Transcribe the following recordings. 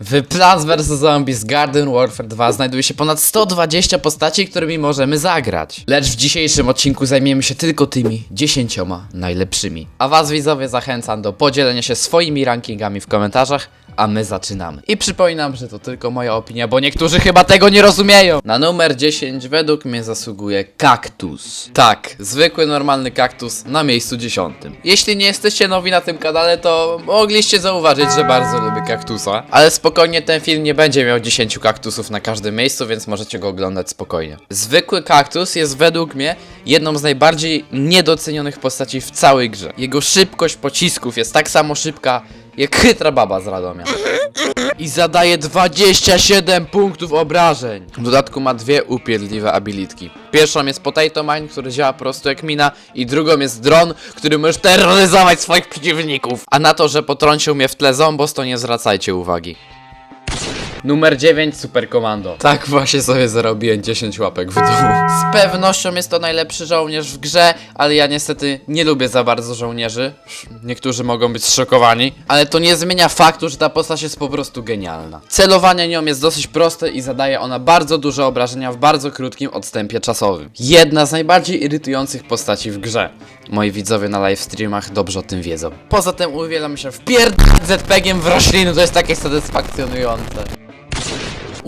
W Plants vs Zombies Garden Warfare 2 znajduje się ponad 120 postaci, którymi możemy zagrać. Lecz w dzisiejszym odcinku zajmiemy się tylko tymi 10 najlepszymi. A was widzowie zachęcam do podzielenia się swoimi rankingami w komentarzach, a my zaczynamy. I przypominam, że to tylko moja opinia, bo niektórzy chyba tego nie rozumieją. Na numer 10 według mnie zasługuje kaktus. Tak, zwykły normalny kaktus na miejscu 10. Jeśli nie jesteście nowi na tym kanale, to mogliście zauważyć, że bardzo lubię kaktusa. Ale spokojnie ten film nie będzie miał 10 kaktusów na każdym miejscu, więc możecie go oglądać spokojnie. Zwykły kaktus jest według mnie jedną z najbardziej niedocenionych postaci w całej grze. Jego szybkość pocisków jest tak samo szybka jak chytra baba z Radomia. I zadaje 27 punktów obrażeń. W dodatku ma dwie upierdliwe abilitki. Pierwszą jest Potato Mine, który działa po prostu jak mina i drugą jest Dron, który możesz terroryzować swoich przeciwników. A na to, że potrącił mnie w tle zombos, to nie zwracajcie uwagi. Numer 9 Super Komando. Tak właśnie sobie zarobiłem 10 łapek w dół. Z pewnością jest to najlepszy żołnierz w grze, ale ja niestety nie lubię za bardzo żołnierzy. Niektórzy mogą być zszokowani, ale to nie zmienia faktu, że ta postać jest po prostu genialna. Celowanie nią jest dosyć proste i zadaje ona bardzo duże obrażenia w bardzo krótkim odstępie czasowym. Jedna z najbardziej irytujących postaci w grze. Moi widzowie na live streamach dobrze o tym wiedzą. Poza tym uwielam się w pierd... ZPG-iem w rośliny, to jest takie satysfakcjonujące.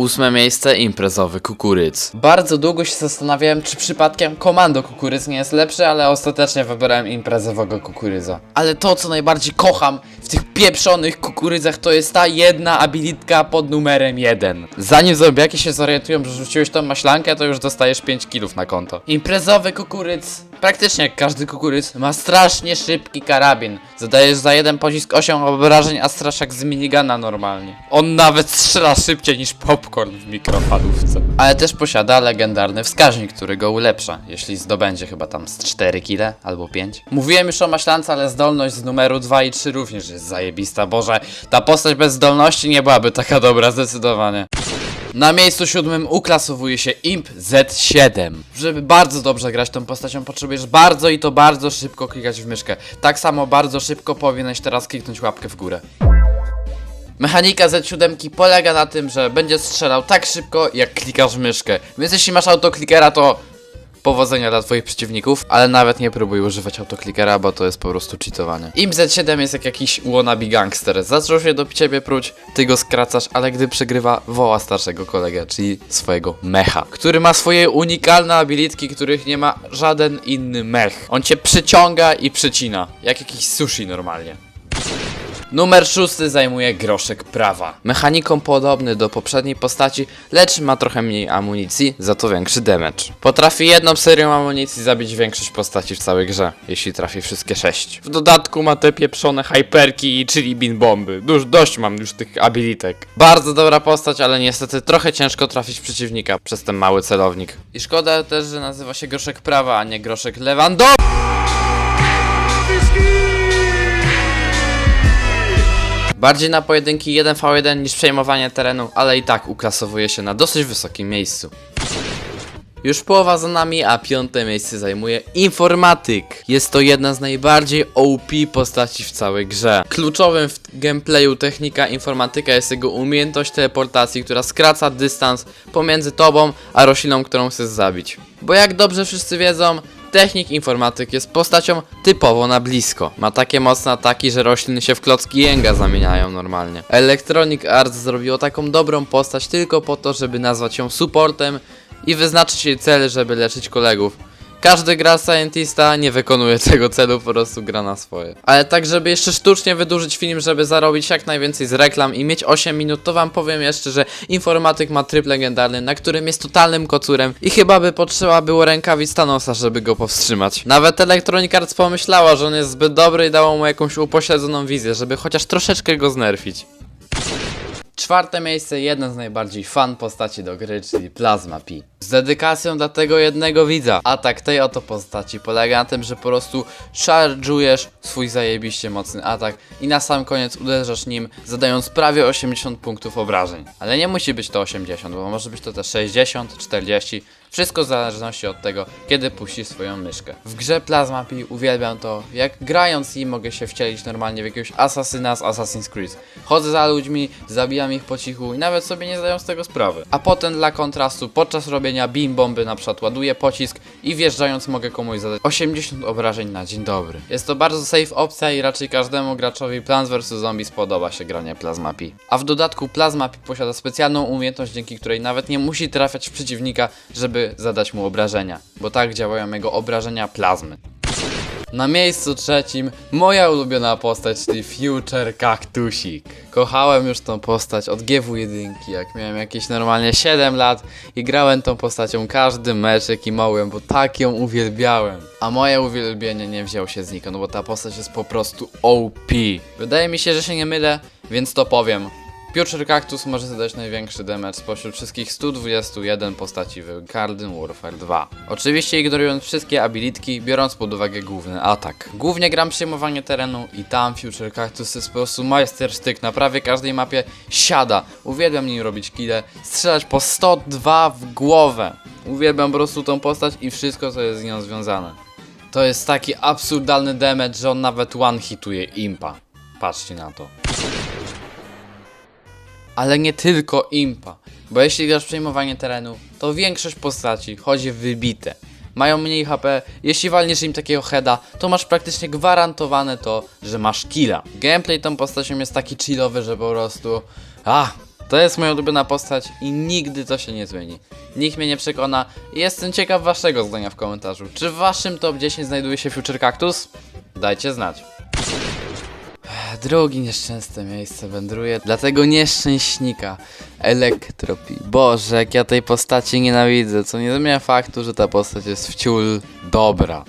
Ósme miejsce imprezowy kukuryc. Bardzo długo się zastanawiałem, czy przypadkiem komando kukuryc nie jest lepszy, ale ostatecznie wybrałem imprezowego kukurydza. Ale to, co najbardziej kocham w tych pieprzonych kukurydzach, to jest ta jedna abilitka pod numerem 1. Zanim zombiaki się zorientują, że rzuciłeś tą maślankę, to już dostajesz 5 kilów na konto. Imprezowy kukuryc, praktycznie jak każdy kukuryc, ma strasznie szybki karabin. Zadajesz za jeden pocisk 8 obrażeń, a strasz jak z minigana normalnie. On nawet strzela szybciej niż popcorn w mikrofalówce. Ale też posiada legendarny wskaźnik, który go ulepsza, jeśli zdobędzie chyba tam z 4 kile albo 5. Mówiłem już o maślance, ale zdolność z numeru 2 i 3 również jest zajebista. Boże, ta postać bez zdolności nie byłaby taka dobra, zdecydowanie. Na miejscu siódmym uklasowuje się Imp Z7. Żeby bardzo dobrze grać tą postacią, potrzebujesz bardzo i to bardzo szybko klikać w myszkę. Tak samo bardzo szybko powinieneś teraz kliknąć łapkę w górę. Mechanika Z7 polega na tym, że będzie strzelał tak szybko, jak klikasz w myszkę. Więc jeśli masz autoklikera, to powodzenia dla twoich przeciwników, ale nawet nie próbuj używać autoklikera, bo to jest po prostu cheatowanie. Imp Z7 jest jak jakiś wannabe gangster. Zaczął się do ciebie pruć, ty go skracasz, ale gdy przegrywa, woła starszego kolegę, czyli swojego mecha, który ma swoje unikalne abilitki, których nie ma żaden inny mech. On cię przyciąga i przycina, jak jakiś sushi normalnie. Numer szósty zajmuje groszek prawa. Mechaniką podobny do poprzedniej postaci, lecz ma trochę mniej amunicji, za to większy damage. Potrafi jedną serią amunicji zabić większość postaci w całej grze, jeśli trafi wszystkie sześć. W dodatku ma te pieprzone hyperki, czyli bin bomby. Duż, dość mam już tych abilitek. Bardzo dobra postać, ale niestety trochę ciężko trafić przeciwnika przez ten mały celownik. I szkoda też, że nazywa się groszek prawa, a nie groszek Lewandowski. Bardziej na pojedynki 1v1 niż przejmowanie terenu, ale i tak uklasowuje się na dosyć wysokim miejscu. Już połowa za nami, a piąte miejsce zajmuje Informatyk. Jest to jedna z najbardziej OP postaci w całej grze. Kluczowym w gameplayu technika informatyka jest jego umiejętność teleportacji, która skraca dystans pomiędzy tobą a rośliną, którą chcesz zabić. Bo jak dobrze wszyscy wiedzą, Technik informatyk jest postacią typowo na blisko. Ma takie mocne ataki, że rośliny się w klocki jęga zamieniają normalnie. Electronic Arts zrobiło taką dobrą postać tylko po to, żeby nazwać ją supportem i wyznaczyć jej cel, żeby leczyć kolegów. Każdy gra Scientista nie wykonuje tego celu, po prostu gra na swoje. Ale tak, żeby jeszcze sztucznie wydłużyć film, żeby zarobić jak najwięcej z reklam i mieć 8 minut, to wam powiem jeszcze, że informatyk ma tryb legendarny, na którym jest totalnym kocurem i chyba by potrzeba było rękawic Thanosa, żeby go powstrzymać. Nawet Electronic Arts pomyślała, że on jest zbyt dobry i dało mu jakąś upośledzoną wizję, żeby chociaż troszeczkę go znerfić. Czwarte miejsce, jedna z najbardziej fan postaci do gry, czyli Plasma Pi. Z dedykacją dla tego jednego widza. Atak tej oto postaci polega na tym, że po prostu charge'ujesz swój zajebiście mocny atak i na sam koniec uderzasz nim, zadając prawie 80 punktów obrażeń. Ale nie musi być to 80, bo może być to też 60, 40 Wszystko w zależności od tego, kiedy puści swoją myszkę. W grze Plasma Pi uwielbiam to, jak grając i mogę się wcielić normalnie w jakiegoś asasyna z Assassin's Creed. Chodzę za ludźmi, zabijam ich po cichu i nawet sobie nie zdają z tego sprawy. A potem dla kontrastu, podczas robienia beam bomby na przykład ładuję pocisk i wjeżdżając mogę komuś zadać 80 obrażeń na dzień dobry. Jest to bardzo safe opcja i raczej każdemu graczowi Plants vs Zombies spodoba się granie Plasma Pi. A w dodatku Plasma Pi posiada specjalną umiejętność, dzięki której nawet nie musi trafiać w przeciwnika, żeby zadać mu obrażenia, bo tak działają jego obrażenia plazmy. Na miejscu trzecim moja ulubiona postać, czyli Future Kaktusik. Kochałem już tą postać od GW1, jak miałem jakieś normalnie 7 lat i grałem tą postacią każdy mecz jaki mogłem, bo tak ją uwielbiałem. A moje uwielbienie nie wziął się znikąd, bo ta postać jest po prostu OP. Wydaje mi się, że się nie mylę, więc to powiem. Future Cactus może zadać największy damage spośród wszystkich 121 postaci w Garden Warfare 2. Oczywiście ignorując wszystkie abilitki, biorąc pod uwagę główny atak. Głównie gram przejmowanie terenu i tam Future Cactus jest po prostu majstersztyk, na prawie każdej mapie siada. Uwielbiam nim robić kile, strzelać po 102 w głowę. Uwielbiam po prostu tą postać i wszystko co jest z nią związane. To jest taki absurdalny damage, że on nawet one-hituje impa. Patrzcie na to. Ale nie tylko impa, bo jeśli grasz przejmowanie terenu, to większość postaci chodzi wybite. Mają mniej HP, jeśli walniesz im takiego heada, to masz praktycznie gwarantowane to, że masz killa. Gameplay tą postacią jest taki chillowy, że po prostu... A, to jest moja ulubiona postać i nigdy to się nie zmieni. Nikt mnie nie przekona i jestem ciekaw waszego zdania w komentarzu. Czy w waszym top 10 znajduje się Future Cactus? Dajcie znać. Drugi nieszczęsne miejsce wędruje dla tego nieszczęśnika Elektropi. Boże, jak ja tej postaci nienawidzę, co nie zmienia faktu, że ta postać jest wciul dobra.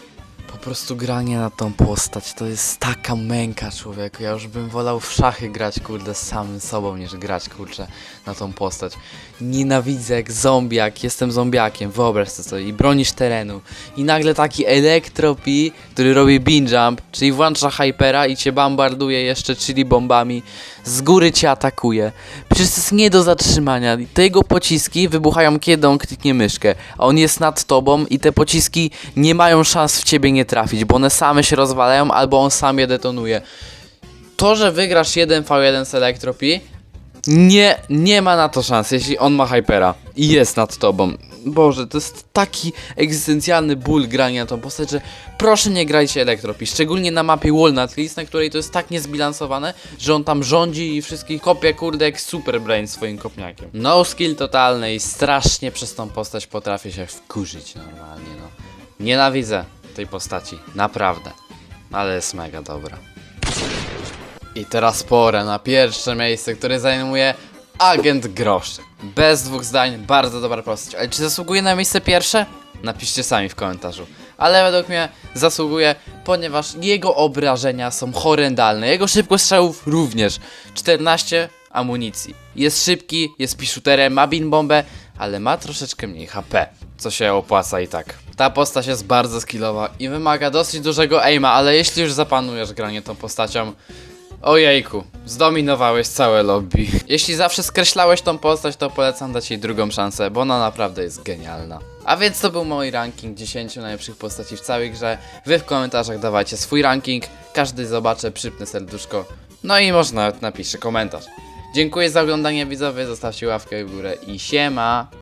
Prostu granie na tą postać to jest taka męka człowieku. Ja już bym wolał w szachy grać kurde z samym sobą niż grać kurczę na tą postać. Nienawidzę jak zombiak, jestem zombiakiem, wyobraź sobie i bronisz terenu. I nagle taki Elektropi, który robi bean jump, czyli włącza hypera i cię bombarduje jeszcze czyli bombami, z góry cię atakuje. Przecież to jest nie do zatrzymania. Te jego pociski wybuchają kiedy on kliknie myszkę, a on jest nad tobą i te pociski nie mają szans w ciebie nie trafić, bo one same się rozwalają albo on sam je detonuje. To, że wygrasz 1v1 z Elektropi, nie, nie ma na to szans, jeśli on ma hypera i jest nad tobą. Boże, to jest taki egzystencjalny ból grania tą postać, że proszę nie grajcie Elektropi, szczególnie na mapie Walnut List, na której to jest tak niezbilansowane, że on tam rządzi i wszystkich kopie kurde jak Super Brain swoim kopniakiem. No skill totalny i strasznie przez tą postać potrafię się wkurzyć normalnie, no. Nienawidzę tej postaci, naprawdę, ale jest mega dobra. I teraz pora na pierwsze miejsce, które zajmuje Agent Groszy. Bez dwóch zdań, bardzo dobra postać. Ale czy zasługuje na miejsce pierwsze? Napiszcie sami w komentarzu. Ale według mnie zasługuje, ponieważ jego obrażenia są horrendalne. Jego szybkość strzałów również. 14 amunicji. Jest szybki, jest piszuterem, ma bin bombę, ale ma troszeczkę mniej HP, co się opłaca i tak. Ta postać jest bardzo skillowa i wymaga dosyć dużego aima, ale jeśli już zapanujesz granie tą postacią, Ojejku, zdominowałeś całe lobby. Jeśli zawsze skreślałeś tą postać, to polecam dać jej drugą szansę, bo ona naprawdę jest genialna. A więc to był mój ranking 10 najlepszych postaci w całej grze. Wy w komentarzach dawajcie swój ranking, każdy zobaczę, przypnę serduszko, no i może nawet napisze komentarz. Dziękuję za oglądanie widzowie, zostawcie ławkę w górę i siema!